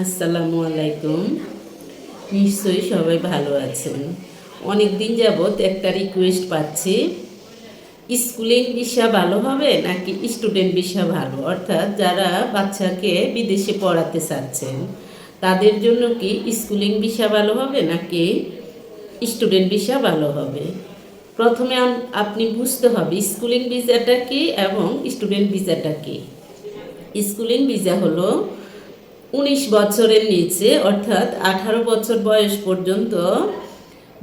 আসসালামু আলাইকুম। নিশ্চয়ই সবাই ভালো আছেন। অনেক দিন যাবৎ একটা রিকোয়েস্ট পাচ্ছি। স্কুলিং ভিসা ভালো হবে নাকি স্টুডেন্ট ভিসা ভালো? অর্থাৎ যারা বাচ্চাকে বিদেশে পড়াতে চাচ্ছেন, তাদের জন্য কি স্কুলিং ভিসা ভালো হবে নাকি স্টুডেন্ট ভিসা ভালো হবে? প্রথমে আপনি বুঝতে হবে স্কুলিং ভিসাটা কি এবং স্টুডেন্ট ভিসাটা কি? স্কুলিং ভিসা হলো উনিশ বছরের নিচে, অর্থাৎ আঠারো বছর বয়স পর্যন্ত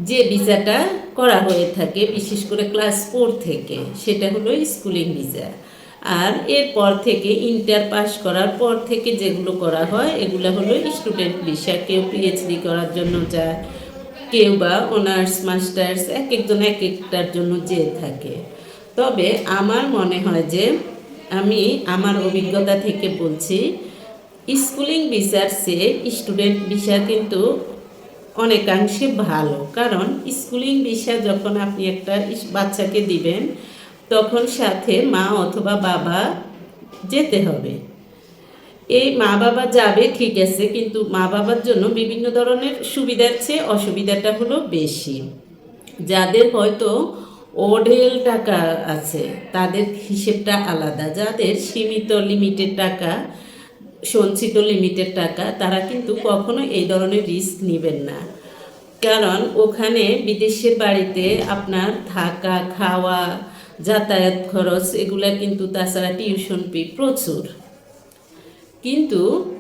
যে ভিসাটা করা হয়ে থাকে, বিশেষ করে ক্লাস ফোর থেকে, সেটা হলো স্কুলিং ভিসা। আর এরপর থেকে ইন্টার পাস করার পর থেকে যেগুলো করা হয়, এগুলো হলো স্টুডেন্ট ভিসা। কেউ পিএইচডি করার জন্য যায়, কেউ বা অনার্স, মাস্টার্স এক একজন এক একটার জন্য যেয়ে থাকে। তবে আমার মনে হয় যে আমি আমার অভিজ্ঞতা থেকে বলছি স্কুলিং ভিসার চেয়ে স্টুডেন্ট ভিসা কিন্তু অনেকাংশে ভালো। কারণ স্কুলিং ভিসা যখন আপনি একটা বাচ্চাকে দিবেন, তখন সাথে মা অথবা বাবা যেতে হবে। এই মা বাবা যাবে, ঠিক আছে, কিন্তু মা বাবার জন্য বিভিন্ন ধরনের সুবিধার চেয়ে অসুবিধাটা হলো বেশি। যাদের হয়তো ওঢেল টাকা আছে, তাদের হিসেবটা আলাদা। যাদের সীমিত লিমিটেড টাকা সঞ্চিত লিমিটেড টাকা, তারা কিন্তু কখনো এই ধরনের রিস্ক নেবেন না। কারণ ওখানে বিদেশের বাড়িতে আপনার থাকা, খাওয়া, যাতায়াত খরচ, এগুলা কিন্তু তাছাড়া টিউশন ফি প্রচুর। কিন্তু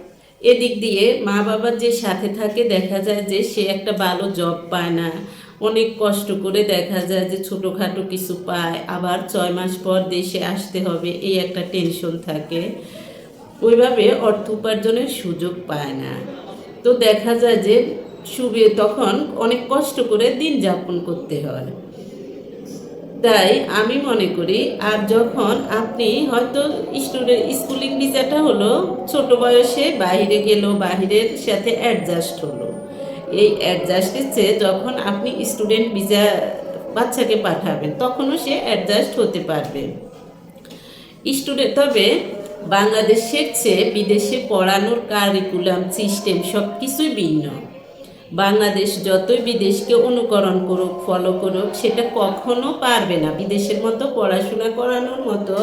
এদিক দিয়ে মা বাবার যে সাথে থাকে, দেখা যায় যে সে একটা ভালো জব পায় না। অনেক কষ্ট করে দেখা যায় যে ছোটোখাটো কিছু পায়, আবার ছয় মাস পর দেশে আসতে হবে, এই একটা টেনশন থাকে। ওইভাবে অর্থ উপার্জনের সুযোগ পায় না। তো দেখা যায় যে সুবি তখন অনেক কষ্ট করে দিন যাপন করতে হয়। তাই আমি মনে করি, আর যখন আপনি হয়তো স্টুডেন্ট স্কুলিং ভিসাটা হলো ছোট বয়সে বাইরে গেল, বাহিরের সাথে অ্যাডজাস্ট হলো। এই অ্যাডজাস্টের চেয়ে যখন আপনি স্টুডেন্ট ভিসা বাচ্চাকে পাঠাবেন, তখনও সে অ্যাডজাস্ট হতে পারবে। স্টুডেন্ট তবে বাংলাদেশের চেয়ে বিদেশে পড়ানোর কারিকুলাম সিস্টেম সব কিছুই ভিন্ন। বাংলাদেশ যতই বিদেশকে অনুকরণ করুক ফলো করুক, সেটা কখনো পারবে না। বিদেশের মতো পড়াশোনা করানোর মতো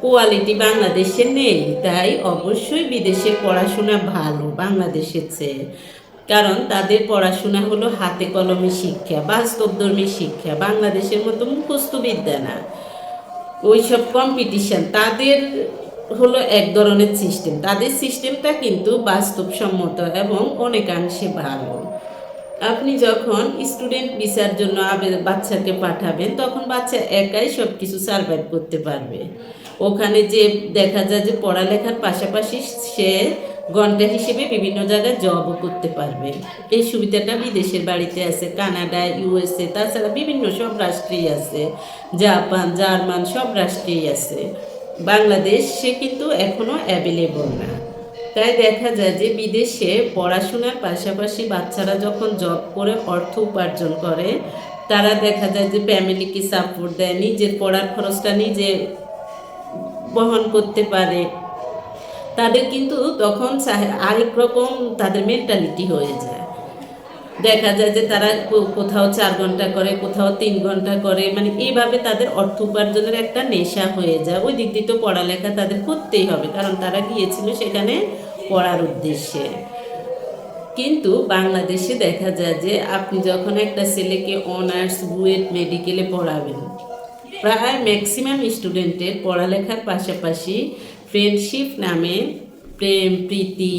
কোয়ালিটি বাংলাদেশে নেই। তাই অবশ্যই বিদেশে পড়াশোনা ভালো বাংলাদেশের চেয়ে। কারণ তাদের পড়াশোনা হলো হাতে কলমে শিক্ষা, বাস্তবধর্মী শিক্ষা। বাংলাদেশের মতো মুখস্থ বিদ্যা না। ওইসব কম্পিটিশান তাদের হলো এক ধরনের সিস্টেম। তাদের সিস্টেমটা কিন্তু বাস্তবসম্মত এবং অনেকাংশে ভালো। আপনি যখন স্টুডেন্ট ভিসার জন্য বাচ্চাকে পাঠাবেন, তখন বাচ্চা একাই সব কিছু সার্ভাইভ করতে পারবে। ওখানে যে দেখা যায় যে পড়ালেখার পাশাপাশি সে ঘণ্টা হিসেবে বিভিন্ন জায়গায় জবও করতে পারবে। এই সুবিধাটা বিদেশের বাড়িতে আছে, কানাডা ইউএসএ তাছাড়া বিভিন্ন সব রাষ্ট্রেই আছে। জাপান, জার্মান, সব রাষ্ট্রেই আছে। বাংলাদেশ, সে কিন্তু এখনও অ্যাভেলেবল না। তাই দেখা যায় যে বিদেশে পড়াশোনার পাশাপাশি বাচ্চারা যখন জব করে, অর্থ উপার্জন করে, তারা দেখা যায় যে ফ্যামিলিকে সাপোর্ট দেয়, নিজের পড়ার খরচটা নিজে বহন করতে পারে। তাদের কিন্তু তখন আরেক রকম তাদের মেন্টালিটি হয়ে যায়। দেখা যায় যে তারা কোথাও চার ঘণ্টা করে, কোথাও তিন ঘণ্টা করে মানে এইভাবে তাদের অর্থ উপার্জনের একটা নেশা হয়ে যায়। ওই দিক দিয়ে তো পড়ালেখা তাদের করতেই হবে, কারণ তারা গিয়েছিল সেখানে পড়ার উদ্দেশ্যে। কিন্তু বাংলাদেশে দেখা যায় যে আপনি যখন একটা ছেলেকে অনার্স, বুয়েট, মেডিকেলে পড়াবেন, প্রায় ম্যাক্সিমাম স্টুডেন্টের পড়ালেখার পাশাপাশি ফ্রেন্ডশিপ নামে প্রেম, প্রীতি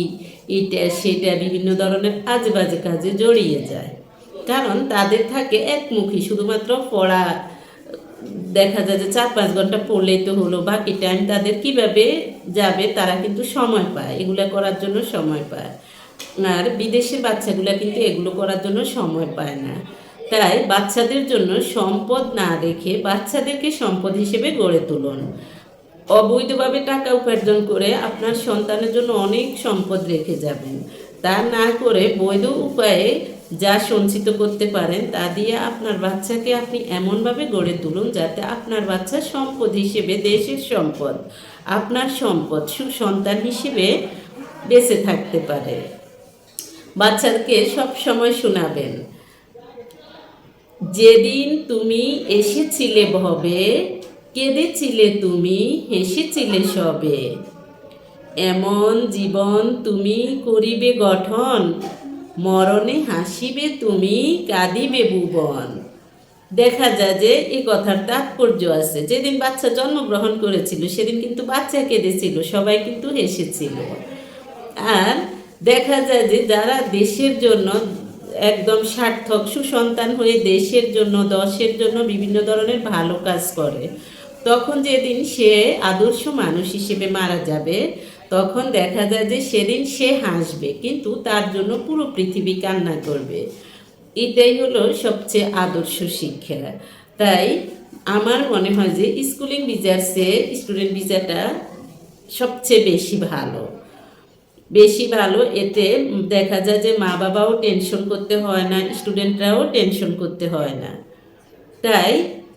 এটা সেটা বিভিন্ন ধরনের আজে বাজে কাজে জড়িয়ে যায়। কারণ তাদের থাকে একমুখী, শুধুমাত্র পড়া, দেখা যায় যে চার পাঁচ ঘণ্টা পড়লেই তো হলো, বাকি টাইম তাদের কীভাবে যাবে তারা কিন্তু সময় পায়, এগুলো করার জন্য সময় পায়। আর বিদেশের বাচ্চাগুলো কিন্তু এগুলো করার জন্য সময় পায় না। তাই বাচ্চাদের জন্য সম্পদ না রেখে বাচ্চাদেরকে সম্পদ হিসেবে গড়ে তুলুন। অবৈধভাবে টাকা উপার্জন করে আপনার সন্তানের জন্য অনেক সম্পদ রেখে যাবেন। তা না করে বৈধ উপায়ে যা সঞ্চিত করতে পারেন, তা দিয়ে আপনার বাচ্চাকে আপনি এমনভাবে গড়ে তুলুন যাতে আপনার বাচ্চা সম্পদ হিসেবে দেশের সম্পদ, আপনার সম্পদ সুসন্তান হিসেবে বেঁচে থাকতে পারে। বাচ্চাকে সব সময় শোনাবেন, যেদিন তুমি এসেছিলে ভবে কেঁদেছিলে তুমি, হেসেছিলে সবে। এমন জীবন তুমি করিবে গঠন, মরণে হাসিবে তুমি, কাঁদিবে ভুবন। দেখা যায় যে এই কথার তাৎপর্য আছে। যেদিন বাচ্চা জন্মগ্রহণ করেছিল, সেদিন কিন্তু বাচ্চা কেঁদেছিল, সবাই কিন্তু হেসেছিল। আর দেখা যায় যে যারা দেশের জন্য একদম সার্থক, সুসন্তান হয়ে দেশের জন্য, দশের জন্য বিভিন্ন ধরনের ভালো কাজ করে তখন যেদিন সে আদর্শ মানুষ হিসেবে মারা যাবে, তখন দেখা যায় যে সেদিন সে হাসবে, কিন্তু তার জন্য পুরো পৃথিবী কান্না করবে। এটাই হলো সবচেয়ে আদর্শ শিক্ষা। তাই আমার মনে হয় যে স্কুলিং ভিজার চেয়ে স্টুডেন্ট ভিসাটা সবচেয়ে বেশি ভালো। বেশি ভালো এতে দেখা যায় যে মা বাবাও টেনশন করতে হয় না, স্টুডেন্টরাও টেনশন করতে হয় না। তাই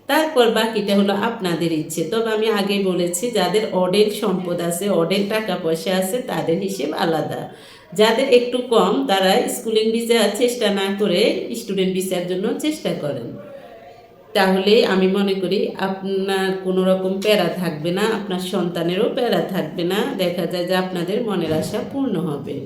তারপর বাকিটা হলো আপনাদের ইচ্ছে। তবে আমি আগে বলেছি, যাদের অডেল সম্পদ আছে, অডেল টাকা পয়সা আছে, তাদের হিসেব আলাদা। যাদের একটু কম, তারা স্কুলিং ভিসা চেষ্টা না করে স্টুডেন্ট ভিসার জন্য চেষ্টা করেন। তাহলে আমি মনে করি আপনার কোনো রকম প্যারা থাকবে না, আপনার সন্তানেরও প্যারা থাকবে না, দেখা যায় যে আপনাদের মনের আশা পূর্ণ হবে।